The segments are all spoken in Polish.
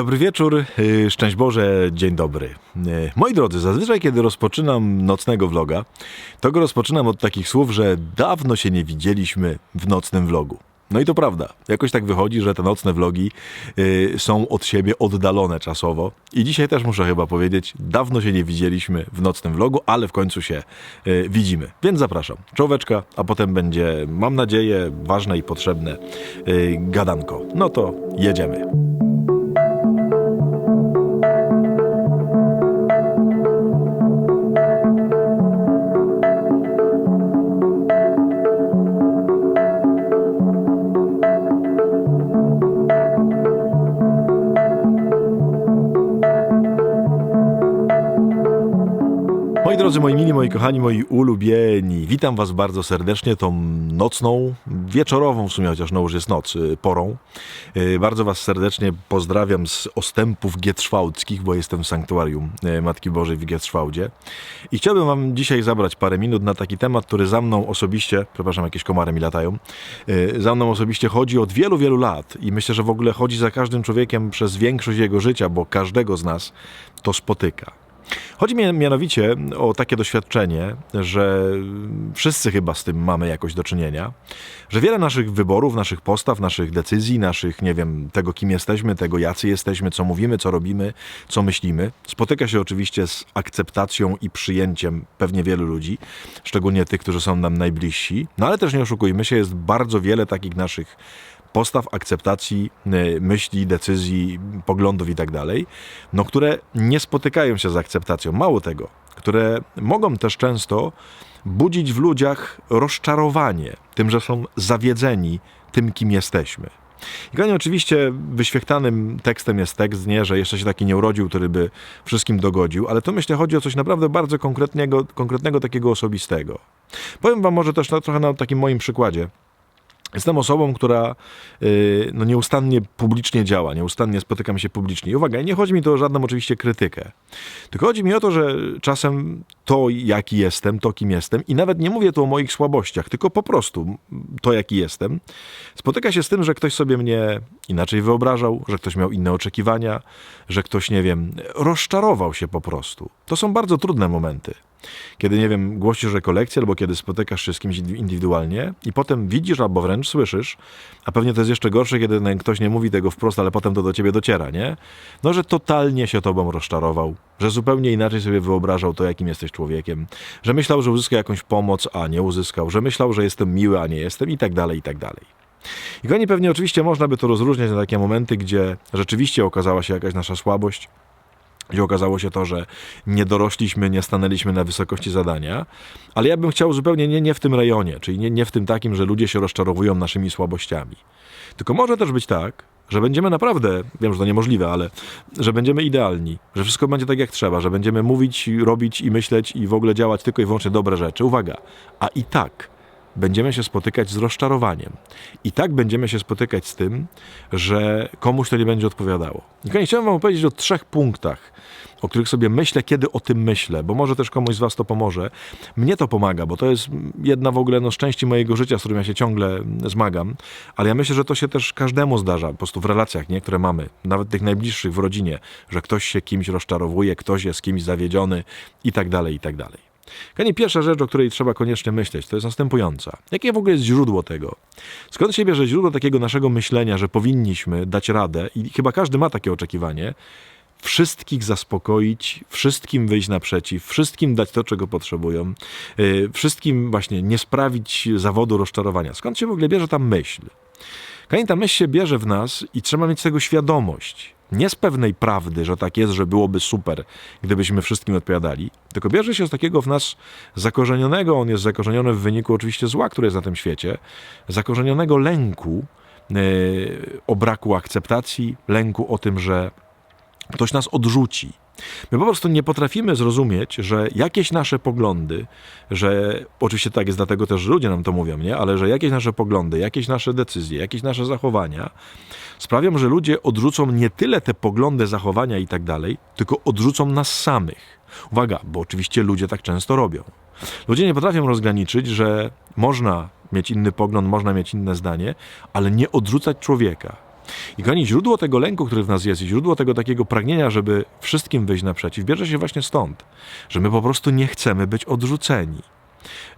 Dobry wieczór, yy, szczęść Boże, dzień dobry. Yy, Moi drodzy, zazwyczaj kiedy rozpoczynam nocnego vloga, to go rozpoczynam od takich słów, że dawno się nie widzieliśmy w nocnym vlogu. No i to prawda. Jakoś tak wychodzi, że te nocne vlogi yy, są od siebie oddalone czasowo. I dzisiaj też muszę chyba powiedzieć, dawno się nie widzieliśmy w nocnym vlogu, ale w końcu się widzimy. Więc zapraszam. Czołóweczka, a potem będzie, mam nadzieję, ważne i potrzebne gadanko. No to jedziemy. Moi drodzy, moi mili, moi kochani, moi ulubieni, witam Was bardzo serdecznie tą nocną, wieczorową w sumie, chociaż no już jest noc, y, porą. Y, Bardzo Was serdecznie pozdrawiam z ostępów gietrzwałdzkich, bo jestem w sanktuarium y, Matki Bożej w Gietrzwałdzie. I chciałbym Wam dzisiaj zabrać parę minut na taki temat, który za mną osobiście, przepraszam, jakieś komary mi latają, za mną osobiście chodzi od wielu, wielu lat i myślę, że w ogóle chodzi za każdym człowiekiem przez większość jego życia, bo każdego z nas to spotyka. Chodzi mi mianowicie o takie doświadczenie, że wszyscy chyba z tym mamy jakoś do czynienia, że wiele naszych wyborów, naszych postaw, naszych decyzji, naszych, nie wiem, tego kim jesteśmy, tego jacy jesteśmy, co mówimy, co robimy, co myślimy, spotyka się oczywiście z akceptacją i przyjęciem pewnie wielu ludzi, szczególnie tych, którzy są nam najbliżsi, no ale też nie oszukujmy się, jest bardzo wiele takich naszych postaw, akceptacji, y, myśli, decyzji, poglądów i tak dalej, no które nie spotykają się z akceptacją. Mało tego, które mogą też często budzić w ludziach rozczarowanie tym, że są zawiedzeni tym, kim jesteśmy. I kochani, oczywiście wyświechtanym tekstem jest tekst, nie, że jeszcze się taki nie urodził, który by wszystkim dogodził, ale tu myślę chodzi o coś naprawdę bardzo konkretnego, konkretnego takiego osobistego. Powiem wam może też to trochę na takim moim przykładzie. Jestem osobą, która y, no, nieustannie publicznie działa, nieustannie spotykam się publicznie. I uwaga, nie chodzi mi to o żadną oczywiście krytykę. Tylko chodzi mi o to, że czasem to, jaki jestem, to, kim jestem, i nawet nie mówię tu o moich słabościach, tylko po prostu to, jaki jestem, spotyka się z tym, że ktoś sobie mnie inaczej wyobrażał, że ktoś miał inne oczekiwania, że ktoś, nie wiem, rozczarował się po prostu. To są bardzo trudne momenty. Kiedy, nie wiem, głosisz rekolekcję, albo kiedy spotykasz się z kimś indywidualnie i potem widzisz, albo wręcz słyszysz, a pewnie to jest jeszcze gorsze, kiedy ktoś nie mówi tego wprost, ale potem to do ciebie dociera, nie? No, że totalnie się tobą rozczarował, że zupełnie inaczej sobie wyobrażał to, jakim jesteś człowiekiem, że myślał, że uzyska jakąś pomoc, a nie uzyskał, że myślał, że jestem miły, a nie jestem i tak dalej, i tak dalej. I kochani, pewnie oczywiście można by to rozróżniać na takie momenty, gdzie rzeczywiście okazała się jakaś nasza słabość, gdzie okazało się to, że nie dorośliśmy, nie stanęliśmy na wysokości zadania, ale ja bym chciał zupełnie nie, nie w tym rejonie, czyli nie, nie w tym takim, że ludzie się rozczarowują naszymi słabościami. Tylko może też być tak, że będziemy naprawdę, wiem, że to niemożliwe, ale że będziemy idealni, że wszystko będzie tak jak trzeba, że będziemy mówić, robić i myśleć i w ogóle działać tylko i wyłącznie dobre rzeczy. Uwaga, a i tak będziemy się spotykać z rozczarowaniem. I tak będziemy się spotykać z tym, że komuś to nie będzie odpowiadało. I koniecznie chciałem wam opowiedzieć o trzech punktach, o których sobie myślę, kiedy o tym myślę, bo może też komuś z was to pomoże. Mnie to pomaga, bo to jest jedna w ogóle no, z części mojego życia, z którym ja się ciągle zmagam, ale ja myślę, że to się też każdemu zdarza, po prostu w relacjach, nie, które mamy, nawet tych najbliższych w rodzinie, że ktoś się kimś rozczarowuje, ktoś jest kimś zawiedziony i tak dalej, i tak dalej. Kochani, pierwsza rzecz, o której trzeba koniecznie myśleć, to jest następująca. Jakie w ogóle jest źródło tego? Skąd się bierze źródło takiego naszego myślenia, że powinniśmy dać radę, i chyba każdy ma takie oczekiwanie, wszystkich zaspokoić, wszystkim wyjść naprzeciw, wszystkim dać to, czego potrzebują, yy, wszystkim właśnie nie sprawić zawodu rozczarowania. Skąd się w ogóle bierze ta myśl? Kochani, ta myśl się bierze w nas i trzeba mieć tego świadomość. Nie z pewnej prawdy, że tak jest, że byłoby super, gdybyśmy wszystkim odpowiadali, tylko bierze się z takiego w nas zakorzenionego, on jest zakorzeniony w wyniku oczywiście zła, które jest na tym świecie, zakorzenionego lęku yy, o braku akceptacji, lęku o tym, że ktoś nas odrzuci. My po prostu nie potrafimy zrozumieć, że jakieś nasze poglądy, że oczywiście tak jest dlatego też, ludzie nam to mówią, nie? ale że jakieś nasze poglądy, jakieś nasze decyzje, jakieś nasze zachowania sprawią, że ludzie odrzucą nie tyle te poglądy, zachowania i tak dalej, tylko odrzucą nas samych. Uwaga, bo oczywiście ludzie tak często robią. Ludzie nie potrafią rozgraniczyć, że można mieć inny pogląd, można mieć inne zdanie, ale nie odrzucać człowieka. I kochani, źródło tego lęku, który w nas jest, i źródło tego takiego pragnienia, żeby wszystkim wyjść naprzeciw, bierze się właśnie stąd, że my po prostu nie chcemy być odrzuceni.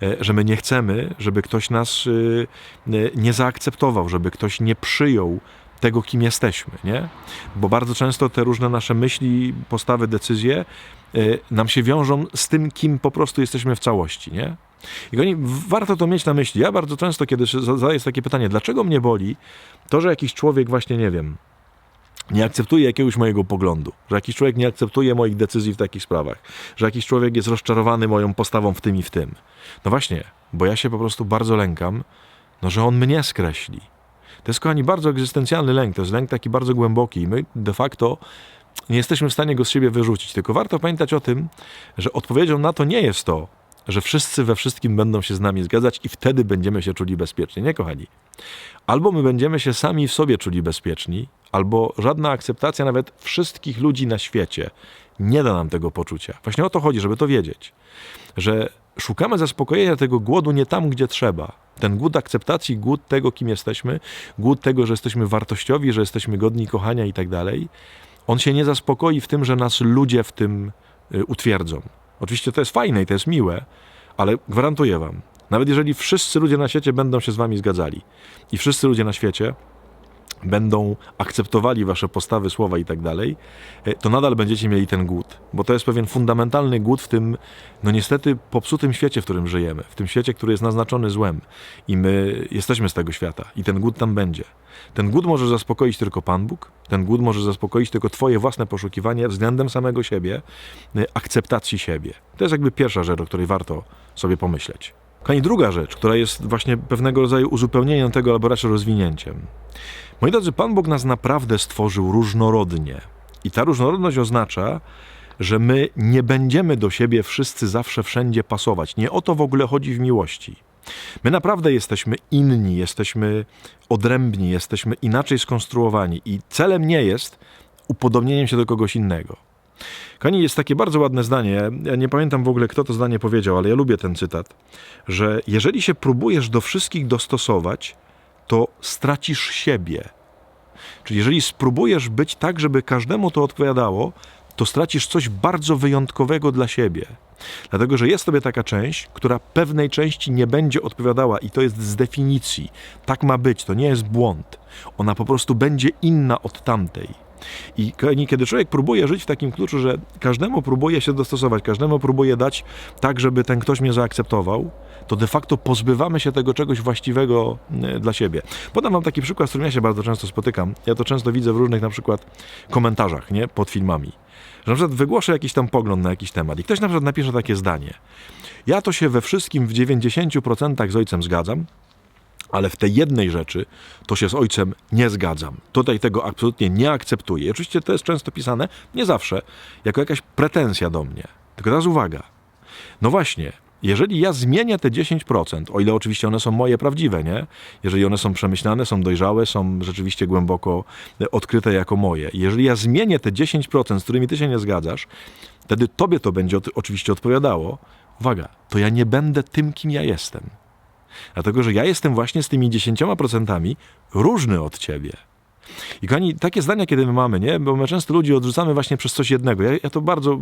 E, Że my nie chcemy, żeby ktoś nas y, y, nie zaakceptował, żeby ktoś nie przyjął tego, kim jesteśmy, nie? Bo bardzo często te różne nasze myśli, postawy, decyzje y, nam się wiążą z tym, kim po prostu jesteśmy w całości, nie? I kochani, warto to mieć na myśli. Ja bardzo często, kiedy zadaję takie pytanie, dlaczego mnie boli to, że jakiś człowiek właśnie, nie wiem, nie akceptuje jakiegoś mojego poglądu, że jakiś człowiek nie akceptuje moich decyzji w takich sprawach, że jakiś człowiek jest rozczarowany moją postawą w tym i w tym. No właśnie, bo ja się po prostu bardzo lękam, no, że on mnie skreśli. To jest, kochani, bardzo egzystencjalny lęk, to jest lęk taki bardzo głęboki i my de facto nie jesteśmy w stanie go z siebie wyrzucić. Tylko warto pamiętać o tym, że odpowiedzią na to nie jest to, że wszyscy we wszystkim będą się z nami zgadzać i wtedy będziemy się czuli bezpiecznie. Nie, kochani. Albo my będziemy się sami w sobie czuli bezpieczni, albo żadna akceptacja nawet wszystkich ludzi na świecie nie da nam tego poczucia. Właśnie o to chodzi, żeby to wiedzieć, że szukamy zaspokojenia tego głodu nie tam, gdzie trzeba. Ten głód akceptacji, głód tego, kim jesteśmy, głód tego, że jesteśmy wartościowi, że jesteśmy godni kochania i tak dalej, on się nie zaspokoi w tym, że nas ludzie w tym y, utwierdzą. Oczywiście to jest fajne i to jest miłe, ale gwarantuję wam, nawet jeżeli wszyscy ludzie na świecie będą się z wami zgadzali i wszyscy ludzie na świecie będą akceptowali wasze postawy, słowa i tak dalej, e, to nadal będziecie mieli ten głód, bo to jest pewien fundamentalny głód w tym, no niestety, popsutym świecie, w którym żyjemy, w tym świecie, który jest naznaczony złem i my jesteśmy z tego świata i ten głód tam będzie. Ten głód może zaspokoić tylko Pan Bóg, ten głód może zaspokoić tylko twoje własne poszukiwanie względem samego siebie, e, akceptacji siebie. To jest jakby pierwsza rzecz, o której warto sobie pomyśleć. Kochani, druga rzecz, która jest właśnie pewnego rodzaju uzupełnieniem tego, albo raczej rozwinięciem. Moi drodzy, Pan Bóg nas naprawdę stworzył różnorodnie. I ta różnorodność oznacza, że my nie będziemy do siebie wszyscy zawsze wszędzie pasować. Nie o to w ogóle chodzi w miłości. My naprawdę jesteśmy inni, jesteśmy odrębni, jesteśmy inaczej skonstruowani i celem nie jest upodobnieniem się do kogoś innego. Kochani, jest takie bardzo ładne zdanie, ja nie pamiętam w ogóle kto to zdanie powiedział, ale ja lubię ten cytat, że jeżeli się próbujesz do wszystkich dostosować, to stracisz siebie. Czyli jeżeli spróbujesz być tak, żeby każdemu to odpowiadało, to stracisz coś bardzo wyjątkowego dla siebie. Dlatego, że jest tobie taka część, która pewnej części nie będzie odpowiadała i to jest z definicji. Tak ma być, to nie jest błąd. Ona po prostu będzie inna od tamtej. I kiedy człowiek próbuje żyć w takim kluczu, że każdemu próbuje się dostosować, każdemu próbuje dać tak, żeby ten ktoś mnie zaakceptował, to de facto pozbywamy się tego czegoś właściwego e, dla siebie. Podam wam taki przykład, z którym ja się bardzo często spotykam. Ja to często widzę w różnych na przykład komentarzach, nie, pod filmami. Że na przykład wygłoszę jakiś tam pogląd na jakiś temat i ktoś na przykład napisze takie zdanie. Ja to się we wszystkim w 90% z ojcem zgadzam, ale w tej jednej rzeczy to się z ojcem nie zgadzam. Tutaj tego absolutnie nie akceptuję. Oczywiście to jest często pisane, nie zawsze, jako jakaś pretensja do mnie. Tylko teraz uwaga. No właśnie, jeżeli ja zmienię te 10%, o ile oczywiście one są moje prawdziwe, nie? Jeżeli one są przemyślane, są dojrzałe, są rzeczywiście głęboko odkryte jako moje. Jeżeli ja zmienię te 10%, z którymi ty się nie zgadzasz, wtedy tobie to będzie oczywiście odpowiadało. Uwaga, to ja nie będę tym, kim ja jestem. Dlatego, że ja jestem właśnie z tymi 10% różny od ciebie. I kochani, takie zdania, kiedy my mamy, nie? Bo my często ludzi odrzucamy właśnie przez coś jednego. Ja, ja to bardzo,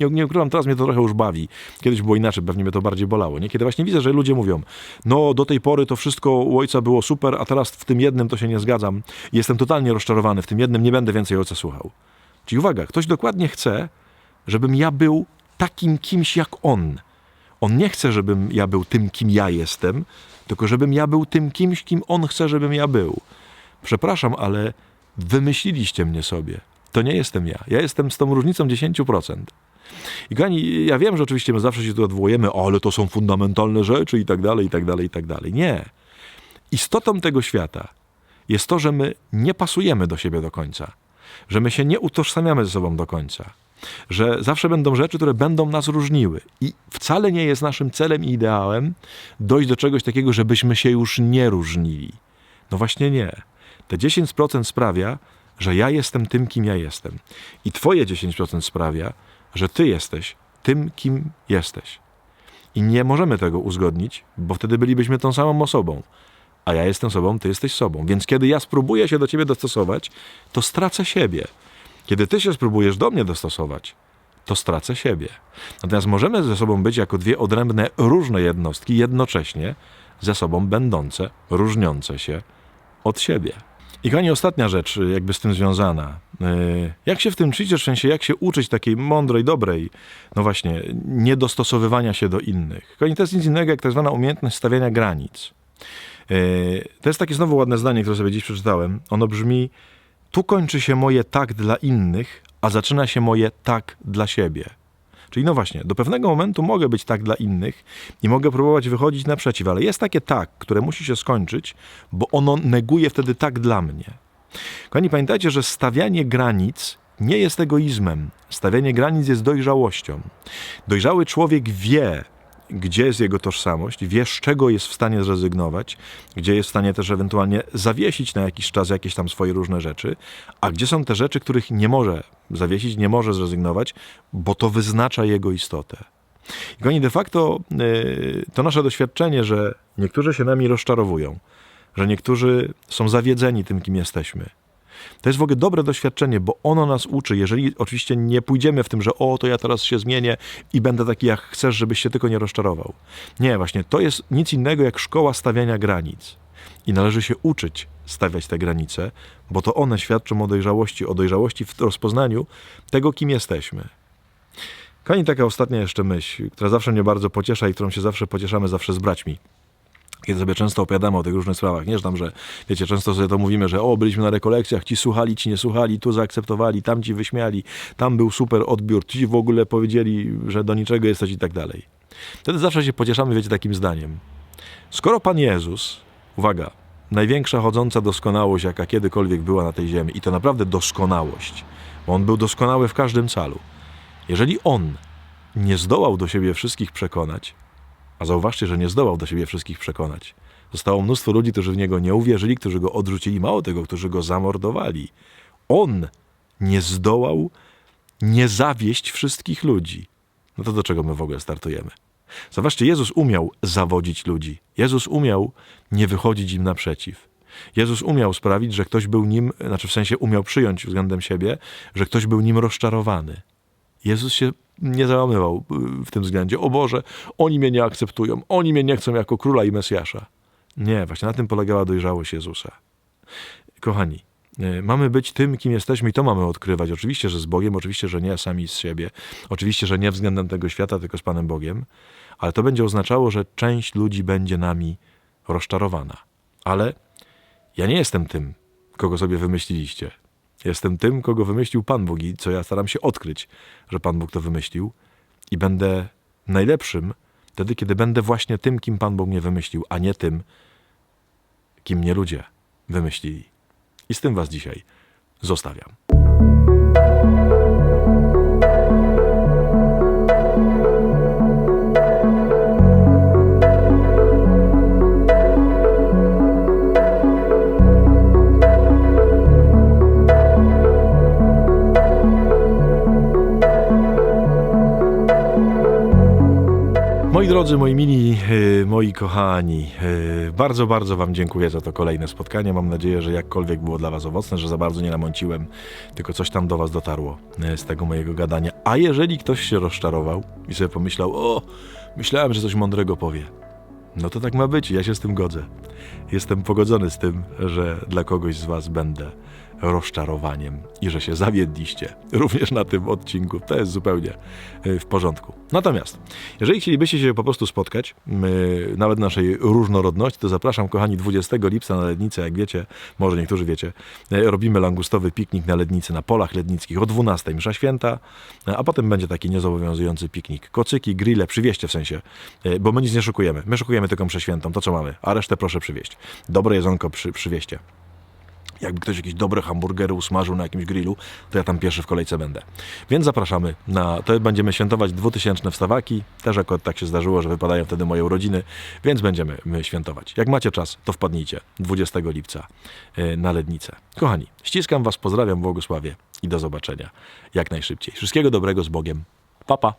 nie, nie ukrywam, teraz mnie to trochę już bawi. Kiedyś było inaczej, pewnie mnie to bardziej bolało, nie? Kiedy właśnie widzę, że ludzie mówią, no do tej pory to wszystko u ojca było super, a teraz w tym jednym to się nie zgadzam. Jestem totalnie rozczarowany, w tym jednym nie będę więcej ojca słuchał. Czyli uwaga, ktoś dokładnie chce, żebym ja był takim kimś jak on. On nie chce, żebym ja był tym, kim ja jestem, tylko żebym ja był tym kimś, kim on chce, żebym ja był. Przepraszam, ale wymyśliliście mnie sobie. To nie jestem ja. Ja jestem z tą różnicą 10%. I kochani, ja wiem, że oczywiście my zawsze się tu odwołujemy, ale to są fundamentalne rzeczy i tak dalej, i tak dalej, i tak dalej. Nie. Istotą tego świata jest to, że my nie pasujemy do siebie do końca. Że my się nie utożsamiamy ze sobą do końca że zawsze będą rzeczy, które będą nas różniły. I wcale nie jest naszym celem i ideałem dojść do czegoś takiego, żebyśmy się już nie różnili. No właśnie nie. Te 10% sprawia, że ja jestem tym, kim ja jestem. I Twoje 10% sprawia, że Ty jesteś tym, kim jesteś. I nie możemy tego uzgodnić, bo wtedy bylibyśmy tą samą osobą. a ja jestem sobą, ty jesteś sobą. Więc kiedy ja spróbuję się do ciebie dostosować, to stracę siebie. Kiedy ty się spróbujesz do mnie dostosować, to stracę siebie. Natomiast możemy ze sobą być jako dwie odrębne, różne jednostki, jednocześnie ze sobą będące, różniące się od siebie. I kochani, ostatnia rzecz, y, jakby z tym związana. Y, Jak się w tym ćwiczyć, w sensie jak się uczyć takiej mądrej, dobrej, no właśnie, niedostosowywania się do innych. Kochani, to jest nic innego jak tak zwana umiejętność stawiania granic. Y, To jest takie znowu ładne zdanie, które sobie dziś przeczytałem. Ono brzmi: Tu kończy się moje tak dla innych, a zaczyna się moje tak dla siebie. Czyli no właśnie, do pewnego momentu mogę być tak dla innych i mogę próbować wychodzić naprzeciw, ale jest takie tak, które musi się skończyć, bo ono neguje wtedy tak dla mnie. Kochani, pamiętajcie, że stawianie granic nie jest egoizmem. Stawianie granic jest dojrzałością. Dojrzały człowiek wie, gdzie jest jego tożsamość, wie, z czego jest w stanie zrezygnować, gdzie jest w stanie też ewentualnie zawiesić na jakiś czas jakieś tam swoje różne rzeczy, a gdzie są te rzeczy, których nie może zawiesić, nie może zrezygnować, bo to wyznacza jego istotę. I kochani, de facto yy, to nasze doświadczenie, że niektórzy się nami rozczarowują, że niektórzy są zawiedzeni tym, kim jesteśmy. To jest w ogóle dobre doświadczenie, bo ono nas uczy, jeżeli oczywiście nie pójdziemy w tym, że o, to ja teraz się zmienię i będę taki jak chcesz, żebyś się tylko nie rozczarował. Nie, właśnie to jest nic innego jak szkoła stawiania granic. I należy się uczyć stawiać te granice, bo to one świadczą o dojrzałości, o dojrzałości w rozpoznaniu tego, kim jesteśmy. Kochani, taka ostatnia jeszcze myśl, która zawsze mnie bardzo pociesza i którą się zawsze pocieszamy zawsze z braćmi kiedy sobie często opowiadamy o tych różnych sprawach, nie, że tam, że wiecie, często sobie to mówimy, że o, byliśmy na rekolekcjach, ci słuchali, ci nie słuchali, tu zaakceptowali, tam ci wyśmiali, tam był super odbiór, ci w ogóle powiedzieli, że do niczego jesteś i tak dalej. Wtedy zawsze się pocieszamy, wiecie, takim zdaniem. Skoro Pan Jezus, uwaga, największa chodząca doskonałość, jaka kiedykolwiek była na tej ziemi, i to naprawdę doskonałość, bo On był doskonały w każdym calu. Jeżeli On nie zdołał do siebie wszystkich przekonać, a zauważcie, że nie zdołał do siebie wszystkich przekonać. Zostało mnóstwo ludzi, którzy w niego nie uwierzyli, którzy go odrzucili, mało tego, którzy go zamordowali. On nie zdołał nie zawieść wszystkich ludzi. No to do czego my w ogóle startujemy? Zobaczcie, Jezus umiał zawodzić ludzi. Jezus umiał nie wychodzić im naprzeciw. Jezus umiał sprawić, że ktoś był nim, znaczy w sensie umiał przyjąć względem siebie, że ktoś był nim rozczarowany. Jezus się nie załamywał y, w tym względzie. O Boże, oni mnie nie akceptują, oni mnie nie chcą jako króla i Mesjasza. Nie, właśnie na tym polegała dojrzałość Jezusa. Kochani, y, mamy być tym, kim jesteśmy i to mamy odkrywać. Oczywiście, że z Bogiem, oczywiście, że nie sami z siebie, oczywiście, że nie względem tego świata, tylko z Panem Bogiem, ale to będzie oznaczało, że część ludzi będzie nami rozczarowana. Ale ja nie jestem tym, kogo sobie wymyśliliście. Jestem tym, kogo wymyślił Pan Bóg i co ja staram się odkryć, że Pan Bóg to wymyślił i będę najlepszym wtedy, kiedy będę właśnie tym, kim Pan Bóg mnie wymyślił, a nie tym, kim mnie ludzie wymyślili. I z tym Was dzisiaj zostawiam. Drodzy, moi mili, yy, moi kochani, yy, bardzo, bardzo Wam dziękuję za to kolejne spotkanie. Mam nadzieję, że jakkolwiek było dla Was owocne, że za bardzo nie namąciłem, tylko coś tam do Was dotarło yy, z tego mojego gadania. A jeżeli ktoś się rozczarował i sobie pomyślał, o, myślałem, że coś mądrego powie, no to tak ma być, ja się z tym godzę. Jestem pogodzony z tym, że dla kogoś z Was będę rozczarowaniem i że się zawiedliście również na tym odcinku. To jest zupełnie y, w porządku. Natomiast, jeżeli chcielibyście się po prostu spotkać, y, nawet naszej różnorodności, to zapraszam, kochani, 20 lipca na Lednicę, jak wiecie, może niektórzy wiecie, y, robimy langustowy piknik na Lednicy, na polach lednickich o 12 msza święta, a potem będzie taki niezobowiązujący piknik. Kocyki, grille, przywieźcie w sensie, bo my nic nie szukujemy. My szukujemy tylko mszę świętą, to co mamy, a resztę proszę przywieźć. Dobre jedzonko przy, przywieźcie jakby ktoś jakieś dobre hamburgery usmażył na jakimś grillu, to ja tam pierwszy w kolejce będę. Więc zapraszamy na, to będziemy świętować 2000 wstawaki, też akurat tak się zdarzyło, że wypadają wtedy moje urodziny, więc będziemy my świętować. Jak macie czas, to wpadnijcie 20 lipca y, na Lednicę. Kochani, ściskam Was, pozdrawiam, błogosławię i do zobaczenia jak najszybciej. Wszystkiego dobrego z Bogiem. Pa, pa.